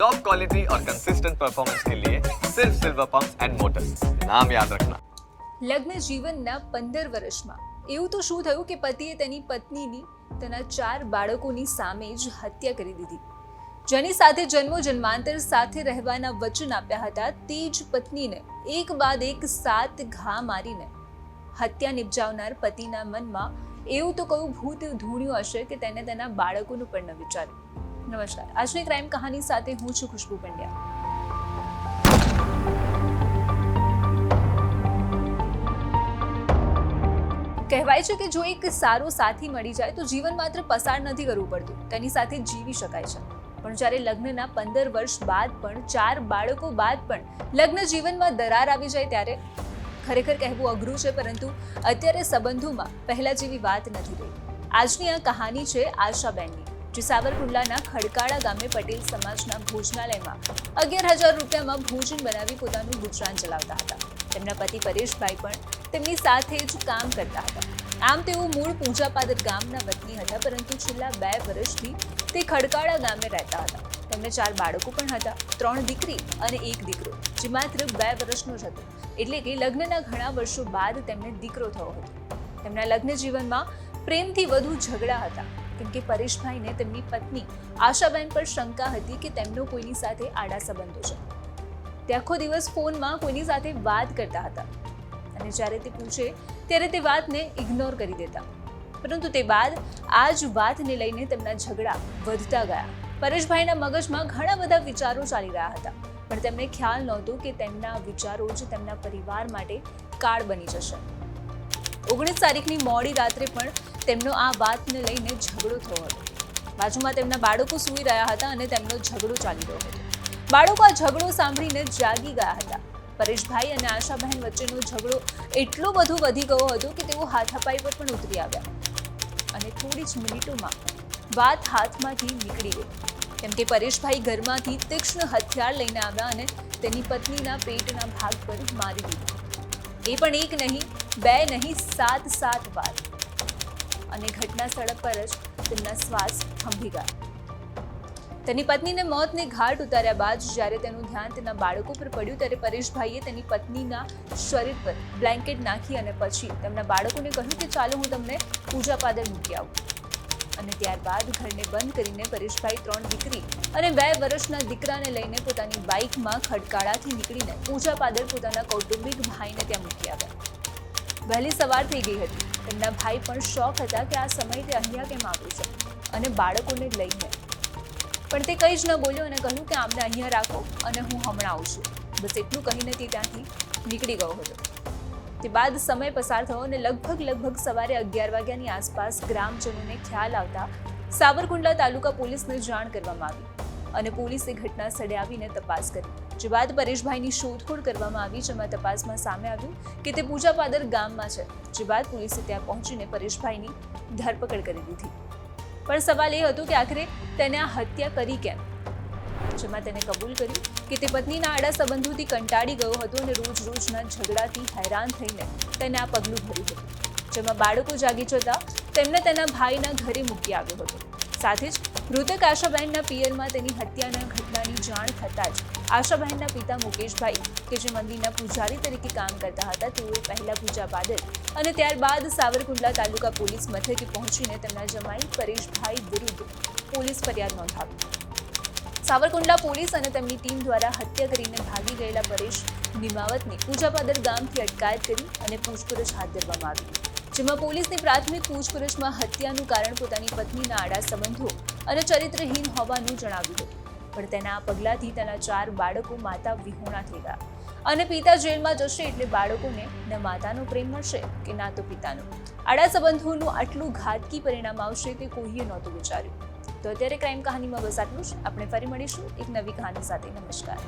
Top quality और consistent performance के लिए सिर्फ सिल्वर पंप एंड मोटर्स नाम याद रखना લગ્ન જીવનના પંદર વર્ષમાં એવું તો શું થયું કે પતિએ તેની પત્નીની તેના ચાર બાળકોની સામે જ હત્યા કરી દીધી જેની સાથે જન્મો જન્માંતર સાથે રહેવાના વચન આપ્યા હતા તે જ પત્નીને એક બાદ એક સાત ઘા મારીને હત્યા નિપજાવનાર પતિના મનમાં એવું તો કયું ભૂત ધૂણ્યું હશે કે તેને તેના બાળકોનું પણ ન વિચાર્યું નમસ્કાર. આજની ક્રાઇમ કહાની સાથે હું છું ખુશ્બુ પંડ્યા. કહેવાય છે કે જો એક સારો સાથી મળી જાય તો જીવન માત્ર પસાર નથી કરવું પડતું. તેની સાથે જીવી શકાય છે. પણ જ્યારે લગ્નના પંદર વર્ષ બાદ પણ, ચાર બાળકો બાદ પણ લગ્ન જીવનમાં દરાર આવી જાય ત્યારે ખરેખર કહેવું અઘરું છે, પરંતુ અત્યારે સંબંધોમાં પહેલા જેવી વાત નથી રહી. આજની આ કહાની છે આશાબેનની. જે સાવરકુંડલાના ખડકાળા ગામે પટેલ સમાજના ભોજનાલયમાં અગિયાર હજાર રૂપિયામાં ભોજન બનાવી પોતાનું ગુજરાન ચલાવતા હતા. તેમના પતિ પરેશભાઈ પણ તેમની સાથે જ કામ કરતા હતા. આમ તેઓ મૂળ પૂજાપાદર ગામના વતની હતા, પરંતુ છેલ્લા બે વર્ષથી તે ખડકાળા ગામે રહેતા હતા. તેમને ચાર બાળકો પણ હતા, ત્રણ દીકરી અને એક દીકરો, જે માત્ર બે વર્ષનો જ હતો. એટલે કે લગ્નના ઘણા વર્ષો બાદ તેમને દીકરો થયો હતો. તેમના લગ્ન જીવનમાં પ્રેમથી વધુ ઝઘડા હતા. કેમ કે પરેશભાઈને તેમની પત્ની આશાબેન પર શંકા હતી કે તેમનો કોઈની સાથે આડા સંબંધો છે. તે આખો દિવસ ફોનમાં કોઈની સાથે વાત કરતા હતા અને જ્યારે તે પૂછે, ત્યારે તે વાતને ઇગ્નોર કરી દેતા. પરંતુ તે બાદ આ જ વાતને લઈને તેમના ઝઘડા વધતા ગયા. પરેશભાઈના મગજમાં ઘણા બધા વિચારો ચાલી રહ્યા હતા, પણ તેમને ખ્યાલ નહોતો કે તેમના વિચારો જ તેમના પરિવાર માટે કાળ બની જશે. ઓગણીસ તારીખની મોડી રાત્રે પણ તેમનો આ વાતને લઈને ઝઘડો થયો હતો. બાજુમાં તેમના બાળકો સૂઈ રહ્યા હતા અને તેમનો ઝઘડો ચાલી રહ્યો હતો. બાળકો આ ઝઘડો સાંભળીને જાગી ગયા હતા. પરેશભાઈ અને આશાબહેન વચ્ચેનો ઝઘડો એટલો બધો વધી ગયો હતો કે તેઓ હાથાપાઈ પર પણ ઉતરી આવ્યા. અને થોડી જ મિનિટોમાં વાત હાથમાંથી નીકળી ગઈ. કેમ કે પરેશભાઈ ઘરમાંથી તીક્ષ્ણ હથિયાર લઈને આવ્યા અને તેની પત્નીના પેટના ભાગ પર મારી દીધો. એ પણ એક નહીં, બે નહીં, સાત સાત વાર. અને ઘટના સ્થળ પર જ તેમના શ્વાસ થંભી ગયા. તેની પત્નીને મોતને ઘાટ ઉતાર્યા બાદ જ્યારે તેનું ધ્યાન તેના બાળકો પર પડ્યું ત્યારે પરેશભાઈએ તેની પત્નીના શરીર પર બ્લેન્કેટ નાખી અને પછી તેમના બાળકોને કહ્યું કે ચાલો હું તમને પૂજા પાદર મૂકી આવું. અને ત્યારબાદ ઘરને બંધ કરીને પરેશભાઈ ત્રણ દીકરી અને બે વર્ષના દીકરાને લઈને પોતાની બાઇકમાં ખડકાળાથી નીકળીને પૂજા પાદર પોતાના કૌટુંબિક ભાઈને ત્યાં મૂકી આવ્યા. વહેલી સવાર થઈ ગઈ હતી. તેમના ભાઈ પણ શોખ હતા કે આ સમય તે અહીંયા કેમ આવ્યું છે અને બાળકોને લઈને. પણ તે કંઈ જ ન બોલ્યો અને કહ્યું કે આમને અહીંયા રાખો અને હું હમણાં આવું છું. બસ એટલું કહીને તે ત્યાંથી નીકળી ગયો હતો. તે બાદ સમય પસાર થયો અને લગભગ લગભગ સવારે અગિયાર વાગ્યાની આસપાસ ગ્રામજનોને ખ્યાલ આવતા સાવરકુંડલા તાલુકા પોલીસને જાણ કરવામાં આવી અને પોલીસે ઘટના સ્થળે આવીને તપાસ કરી. જે બાદ પરેશભાઈની શોધખોળ કરવામાં આવી, જેમાં તપાસમાં સામે આવ્યું કે તે પૂજાપાદર ગામમાં છે. જે બાદ પોલીસે ત્યાં પહોંચીને પરેશભાઈની ધરપકડ કરી દીધી. પણ સવાલ એ હતો કે આખરે તેને આ હત્યા કરી કેમ? જેમાં તેને કબૂલ કર્યું કે તે પત્નીના આડા સંબંધોથી કંટાળી ગયો હતો અને રોજ રોજના ઝઘડાથી હેરાન થઈને તેને આ પગલું ભર્યું હતું. જેમાં બાળકો જાગી જતા તેમને તેના ભાઈના ઘરે મૂકી આવ્યો હતો. સાથે જ મૃતક આશાબહેનના પિયરમાં તેની હત્યાના ઘટનાની જાણ થતાં જ આશાબહેનના પિતા મુકેશભાઈ, કે જે મંદિરના પૂજારી તરીકે કામ કરતા હતા તેઓએ પહેલા પૂજા બાદલ અને ત્યારબાદ સાવરકુંડલા તાલુકા પોલીસ મથકે પહોંચીને તેમના જમાઈ પરેશભાઈ વિરુદ્ધ પોલીસ ફરિયાદ નોંધાવી. સાવરકુંડલા પોલીસ અને તેમની ટીમ દ્વારા હત્યા કરીને ભાગી ગયેલા પરેશ નિમાવતની પૂજાપાદર ગામથી અટકાયત કરી અને પૂછપરછ હાથ ધરવામાં આવી. જેમાં પોલીસની પ્રાથમિક પૂછપરછમાં હત્યાનું કારણ પોતાની પત્નીના આડા સંબંધો અને ચરિત્રહીન હોવાનું જણાવ્યું હતું. પણ તેના પગલાંથી તેના ચાર બાળકો માતા વિહોણા થઈ ગયા. અને પિતા જેલમાં જશે એટલે બાળકોને ન માતાનો પ્રેમ મળશે કે ના તો પિતાનો. આડા સંબંધોનું આટલું ઘાતકી પરિણામ આવશે તે કોઈએ નહોતું વિચાર્યું. તો અત્યારે ક્રાઇમ કહાનીમાં બસ આટલું જ આપણે ફરી મળીશું એક નવી કહાની સાથે. નમસ્કાર.